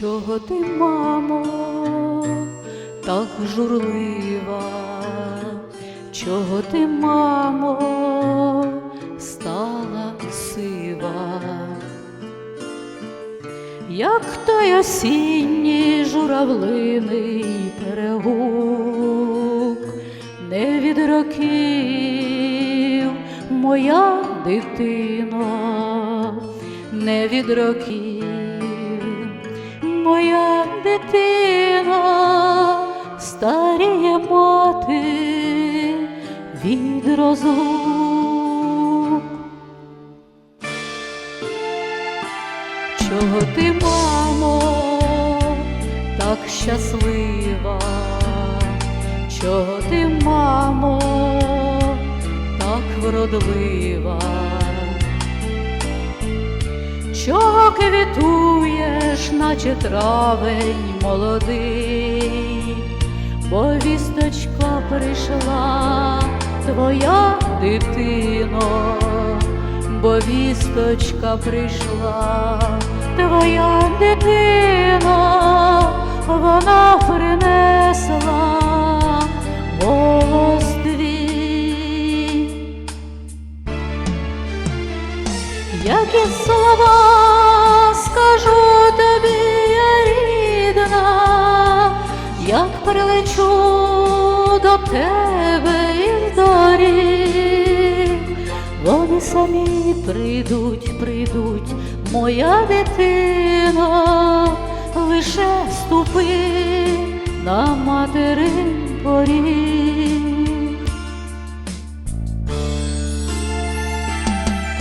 Чого ти, мамо, так журлива? Чого ти, мамо, стала сива? Як той осінній журавлиний перегук, не від років моя дитино, не від років дитина, старіє мати від розлук. Чого ти, мамо, так щаслива? Чого ти, мамо, так вродлива? Чого квітуєш, наче травень молодий, бо вісточка прийшла твоя дитино, бо вісточка прийшла твоя дитино, вона принесла голос твій. Які слова скажу тебе із доріг, вони самі прийдуть, прийдуть, моя дитино, лише ступи на материн поріг.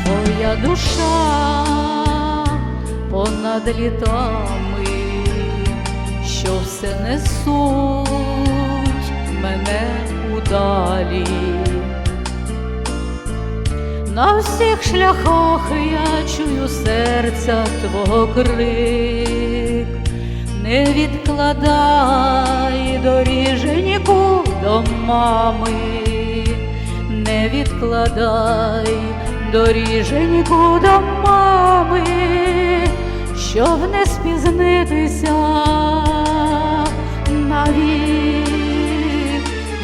Твоя душа понад літами, що все несуть мене удалі. На всіх шляхах я чую серця твого крик, не відкладай доріженьку до мами, не відкладай доріженьку до мами, щоб не спізнитися навік,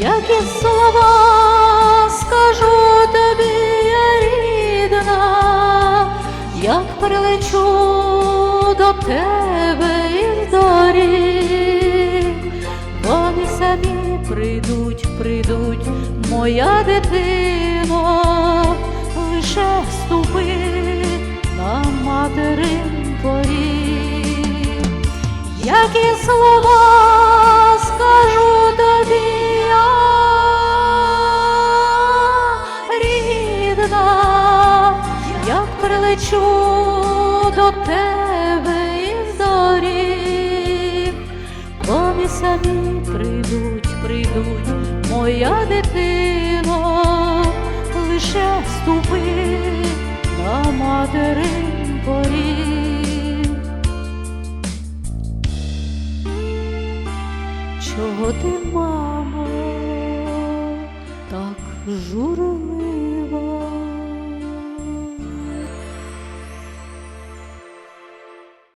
які слова скажу тобі, я рідна, як прилечу до тебе із доріг, вони самі прийдуть, прийдуть, моя дитино, лише ступи на материн поріг. Які слова прилечу до тебе із доріг, вони самі прийдуть, прийдуть, моя дитино, лише ступи на материн поріг. Чого ти, мамо, так журли?